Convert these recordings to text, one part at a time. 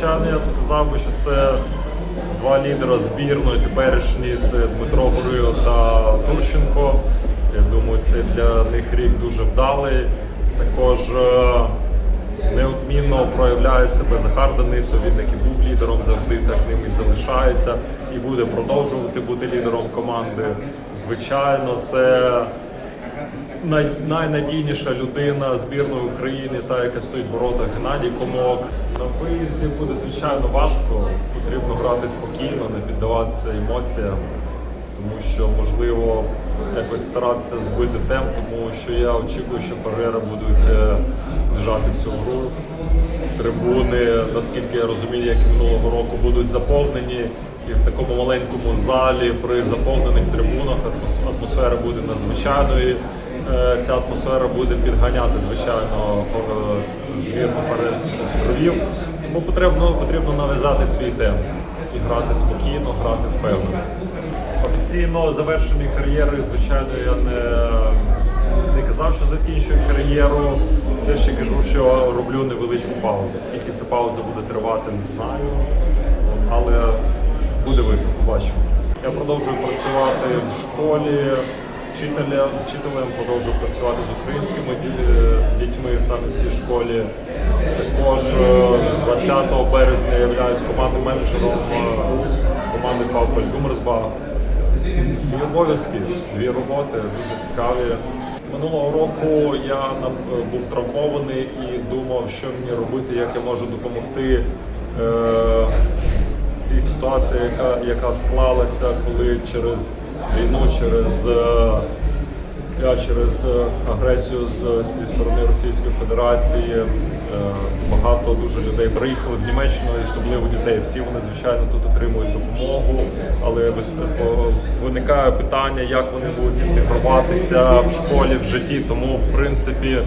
звичайно, я б сказав що це два лідера збірної теперішні це Дмитро Гурило та Турченко. Я думаю, це для них рік дуже вдалий. Також е, неодмінно проявляє себе Захар Денисов, він як і був лідером завжди, так ним і залишається і буде продовжувати бути лідером команди. Звичайно, це най- найнадійніша людина збірної України, та яка стоїть в воротах Геннадій Комок. На виїзді буде звичайно важко. Потрібно грати спокійно, не піддаватися емоціям, тому що можливо якось старатися збити темп, тому що я очікую, що Феррера будуть е, держати всю гру. Трибуни, наскільки я розумію, як і минулого року, будуть заповнені. І в такому маленькому залі при заповнених трибунах атмосфера буде надзвичайною. Е, Ця атмосфера буде підганяти, звичайно, фо- збірну Фарерських островів. Тому потрібно, потрібно нав'язати свій темп і грати спокійно, грати впевнено. Офіційно завершені кар'єри, звичайно, я не, не казав, що закінчую кар'єру. Все ще кажу, що роблю невеличку паузу. Скільки ця пауза буде тривати, не знаю. Але буде видно, побачимо. Я продовжую працювати в школі вчителем, вчителем продовжую працювати з українськими дітьми саме в цій школі. Також е, 20 березня я являюсь командним менеджером е, команди Фауфель Гумерсбах. Дві обов'язки, дві роботи, дуже цікаві. Минулого року я був травмований і думав, що мені робити, як я можу допомогти е, в цій ситуації, яка, яка склалася, коли через війну, через, е, через е, агресію з, зі сторони Російської Федерації е, багато дуже людей приїхали в Німеччину, особливо дітей. Всі вони, звичайно, тут отримують допомогу, але о, виникає питання, як вони будуть інтегруватися в школі, в житті. Тому, в принципі,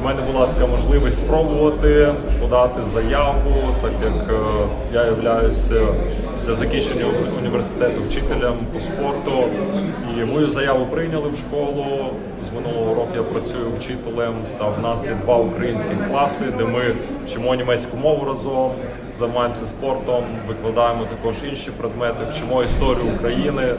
в мене була така можливість спробувати подати заяву, так як е, я являюся після закінчення університету вчителем по спорту. І мою заяву прийняли в школу. З минулого року я працюю вчителем. Та в нас є два українські класи, де ми вчимо німецьку мову разом, займаємося спортом, викладаємо також інші предмети, вчимо історію України.